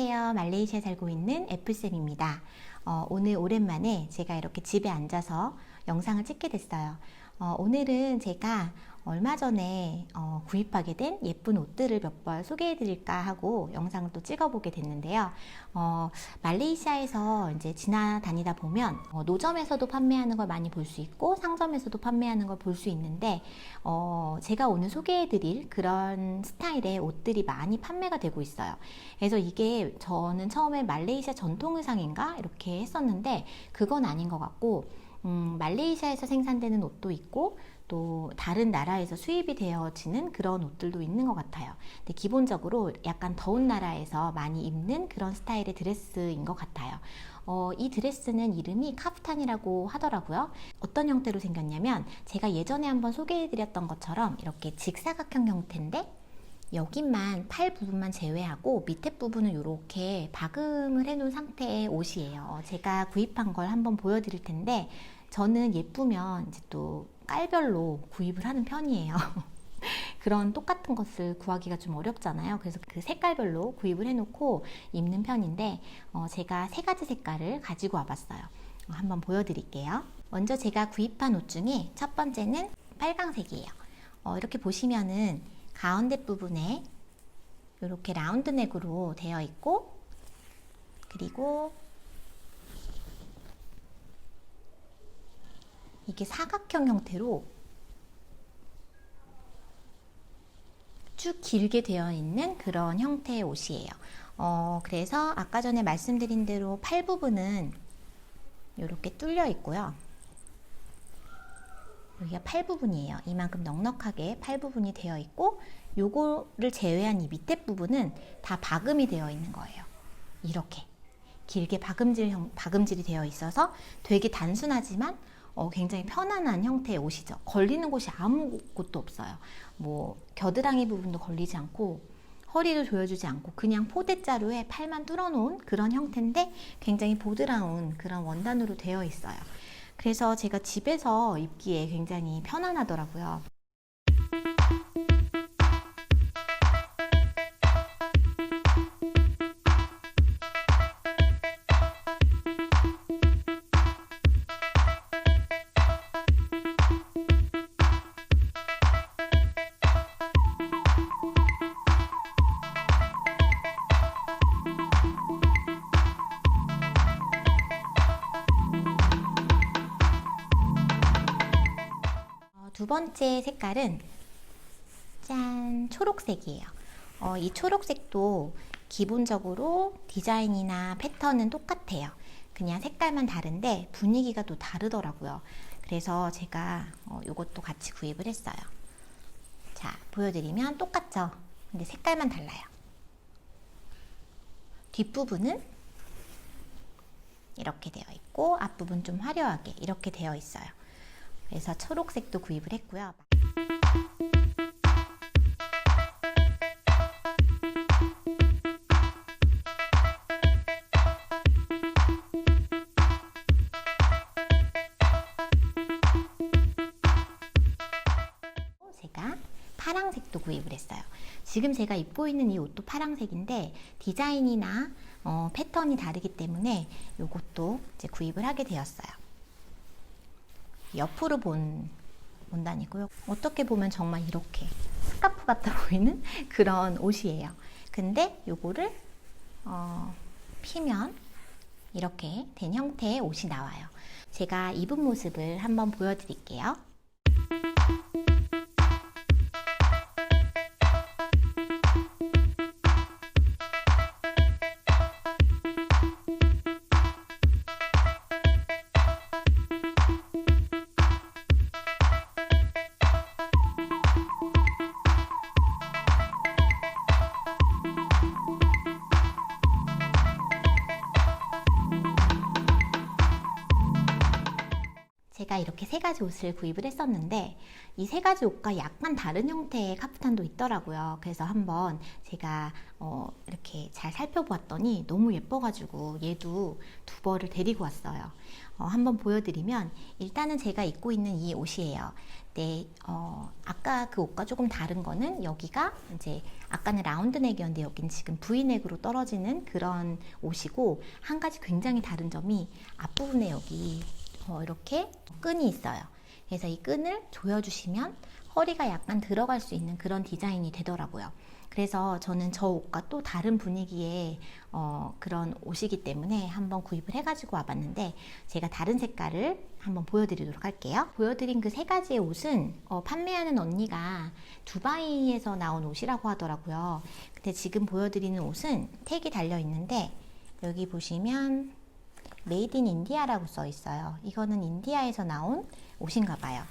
안녕하세요. 말레이시아에 살고 있는 애플쌤입니다. 어, 오늘 오랜만에 제가 이렇게 집에 앉아서 영상을 찍게 됐어요. 어, 오늘은 제가 얼마 전에 어, 구입하게 된 예쁜 옷들을 몇 벌 소개해 드릴까 하고 영상을 또 찍어보게 됐는데요. 어, 말레이시아에서 이제 지나다니다 보면 어, 노점에서도 판매하는 걸 많이 볼 수 있고 상점에서도 판매하는 걸 볼 수 있는데 어, 제가 오늘 소개해 드릴 그런 스타일의 옷들이 많이 판매가 되고 있어요. 그래서 이게 저는 처음에 말레이시아 전통 의상인가 이렇게 했었는데 그건 아닌 것 같고 음, 말레이시아에서 생산되는 옷도 있고 또 다른 나라에서 수입이 되어지는 그런 옷들도 있는 것 같아요. 근데 기본적으로 약간 더운 나라에서 많이 입는 그런 스타일의 드레스인 것 같아요. 어, 이 드레스는 이름이 카프탄이라고 하더라고요. 어떤 형태로 생겼냐면 제가 예전에 한번 소개해드렸던 것처럼 이렇게 직사각형 형태인데 여기만 팔 부분만 제외하고 밑에 부분은 이렇게 박음을 해놓은 상태의 옷이에요. 제가 구입한 걸 한번 보여드릴 텐데 저는 예쁘면 이제 또 깔별로 구입을 하는 편이에요. 그런 똑같은 것을 구하기가 좀 어렵잖아요. 그래서 그 색깔별로 구입을 해놓고 입는 편인데 어, 제가 세 가지 색깔을 가지고 와봤어요. 어, 한번 보여드릴게요. 먼저 제가 구입한 옷 중에 첫 번째는 빨강색이에요. 어, 이렇게 보시면은 가운데 부분에 이렇게 라운드 넥으로 되어 있고 그리고 이게 사각형 형태로 쭉 길게 되어 있는 그런 형태의 옷이에요. 어, 그래서 아까 전에 말씀드린 대로 팔 부분은 이렇게 뚫려 있고요. 여기가 팔 부분이에요. 이만큼 넉넉하게 팔 부분이 되어 있고 요거를 제외한 이 밑에 부분은 다 박음이 되어 있는 거예요. 이렇게 길게 박음질 형, 박음질이 되어 있어서 되게 단순하지만 어, 굉장히 편안한 형태의 옷이죠. 걸리는 곳이 아무것도 없어요. 뭐 겨드랑이 부분도 걸리지 않고 허리도 조여주지 않고 그냥 포대자루에 팔만 뚫어놓은 그런 형태인데 굉장히 보드라운 그런 원단으로 되어 있어요. 그래서 제가 집에서 입기에 굉장히 편안하더라고요. 번째 색깔은 짠 초록색이에요. 어, 이 초록색도 기본적으로 디자인이나 패턴은 똑같아요. 그냥 색깔만 다른데 분위기가 또 다르더라고요. 그래서 제가 어, 이것도 같이 구입을 했어요. 자, 보여드리면 똑같죠? 근데 색깔만 달라요. 뒷부분은 이렇게 되어 있고 앞부분 좀 화려하게 이렇게 되어 있어요. 그래서 초록색도 구입을 했고요. 제가 파랑색도 구입을 했어요. 지금 제가 입고 있는 이 옷도 파랑색인데 디자인이나 어, 패턴이 다르기 때문에 이것도 이제 구입을 하게 되었어요. 옆으로 본 원단이고요. 어떻게 보면 정말 이렇게 스카프 같아 보이는 그런 옷이에요. 근데 요거를 어, 피면 이렇게 된 형태의 옷이 나와요. 제가 입은 모습을 한번 보여드릴게요. 제가 이렇게 세 가지 옷을 구입을 했었는데 이 세 가지 옷과 약간 다른 형태의 카프탄도 있더라고요. 그래서 한번 제가 어, 이렇게 잘 살펴보았더니 너무 예뻐가지고 얘도 두 벌을 데리고 왔어요. 어, 한번 보여드리면 일단은 제가 입고 있는 이 옷이에요. 네, 어, 아까 그 옷과 조금 다른 거는 여기가 이제 아까는 라운드 넥이었는데 여기는 지금 V넥으로 떨어지는 그런 옷이고 한 가지 굉장히 다른 점이 앞부분에 여기 어, 이렇게 끈이 있어요. 그래서 이 끈을 조여주시면 허리가 약간 들어갈 수 있는 그런 디자인이 되더라고요. 그래서 저는 저 옷과 또 다른 분위기의 어, 그런 옷이기 때문에 한번 구입을 해가지고 와봤는데 제가 다른 색깔을 한번 보여드리도록 할게요. 보여드린 그 세 가지의 옷은 어, 판매하는 언니가 두바이에서 나온 옷이라고 하더라고요. 근데 지금 보여드리는 옷은 택이 달려 있는데 여기 보시면 메이드 인 인디아라고 써 있어요. 이거는 인디아에서 나온 옷인가 봐요.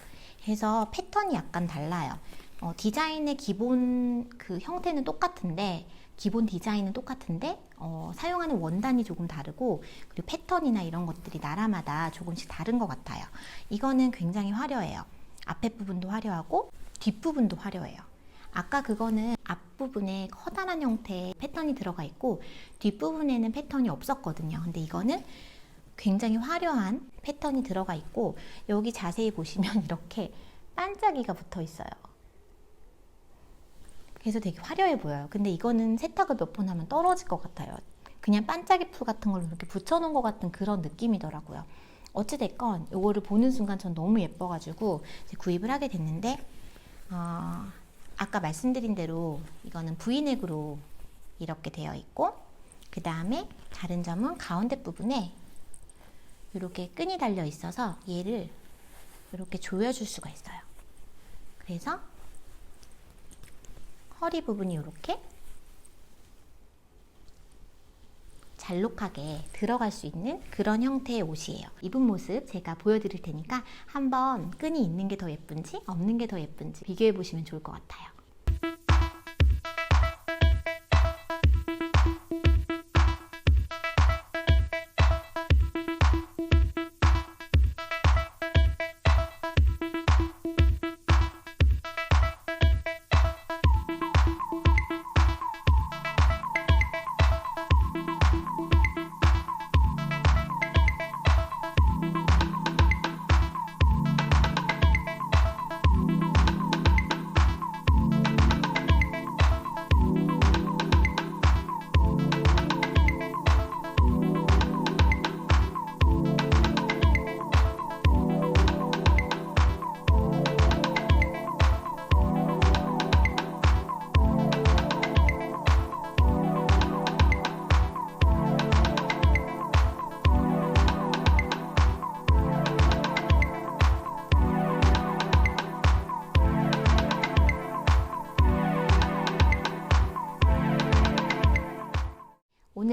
그래서 패턴이 약간 달라요. 어, 디자인의 기본 그 형태는 똑같은데 기본 디자인은 똑같은데 어, 사용하는 원단이 조금 다르고 그리고 패턴이나 이런 것들이 나라마다 조금씩 다른 것 같아요. 이거는 굉장히 화려해요. 앞에 부분도 화려하고 뒷부분도 화려해요. 아까 그거는 앞부분에 커다란 형태의 패턴이 들어가 있고 뒷부분에는 패턴이 없었거든요. 근데 이거는 굉장히 화려한 패턴이 들어가 있고 여기 자세히 보시면 이렇게 반짝이가 붙어 있어요. 그래서 되게 화려해 보여요. 근데 이거는 세탁을 몇 번 하면 떨어질 것 같아요. 그냥 반짝이 풀 같은 걸로 이렇게 붙여놓은 것 같은 그런 느낌이더라고요. 어찌됐건 이거를 보는 순간 전 너무 예뻐가지고 구입을 하게 됐는데 어, 아까 말씀드린 대로 이거는 V넥으로 이렇게 되어 있고 그 다음에 다른 점은 가운데 부분에 이렇게 끈이 달려 있어서 얘를 이렇게 조여줄 수가 있어요. 그래서 허리 부분이 이렇게 잘록하게 들어갈 수 있는 그런 형태의 옷이에요. 입은 모습 제가 보여드릴 테니까 한번 끈이 있는 게 더 예쁜지 없는 게 더 예쁜지 비교해 보시면 좋을 것 같아요.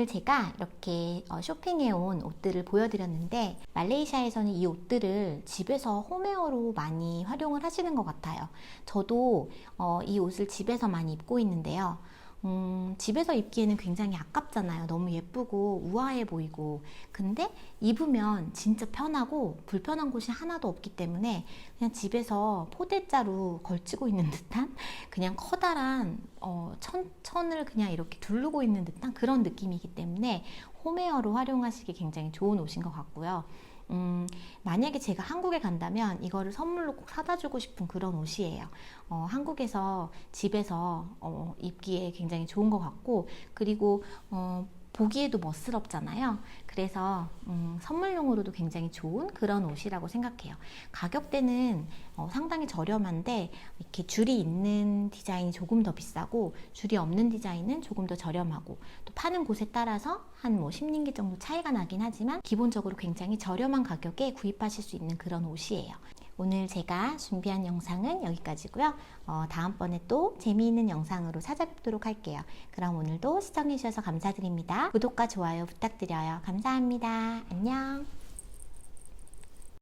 오늘 제가 이렇게 어, 쇼핑해 온 옷들을 보여드렸는데 말레이시아에서는 이 옷들을 집에서 홈웨어로 많이 활용을 하시는 것 같아요. 저도 어, 이 옷을 집에서 많이 입고 있는데요. 음, 집에서 입기에는 굉장히 아깝잖아요. 너무 예쁘고 우아해 보이고. 근데 입으면 진짜 편하고 불편한 곳이 하나도 없기 때문에 그냥 집에서 포대자루 걸치고 있는 듯한 그냥 커다란 어, 천, 천을 그냥 이렇게 두르고 있는 듯한 그런 느낌이기 때문에 홈웨어로 활용하시기 굉장히 좋은 옷인 것 같고요. 음, 만약에 제가 한국에 간다면 이거를 선물로 꼭 사다 주고 싶은 그런 옷이에요. 어, 한국에서 집에서 어, 입기에 굉장히 좋은 것 같고, 그리고 어, 보기에도 멋스럽잖아요. 그래서 음, 선물용으로도 굉장히 좋은 그런 옷이라고 생각해요. 가격대는 어, 상당히 저렴한데 이렇게 줄이 있는 디자인이 조금 더 비싸고 줄이 없는 디자인은 조금 더 저렴하고 또 파는 곳에 따라서 한 뭐 10링기 정도 차이가 나긴 하지만 기본적으로 굉장히 저렴한 가격에 구입하실 수 있는 그런 옷이에요. 오늘 제가 준비한 영상은 여기까지고요. 어, 다음번에 또 재미있는 영상으로 찾아뵙도록 할게요. 그럼 오늘도 시청해주셔서 감사드립니다. 구독과 좋아요 부탁드려요. 감사합니다. 안녕.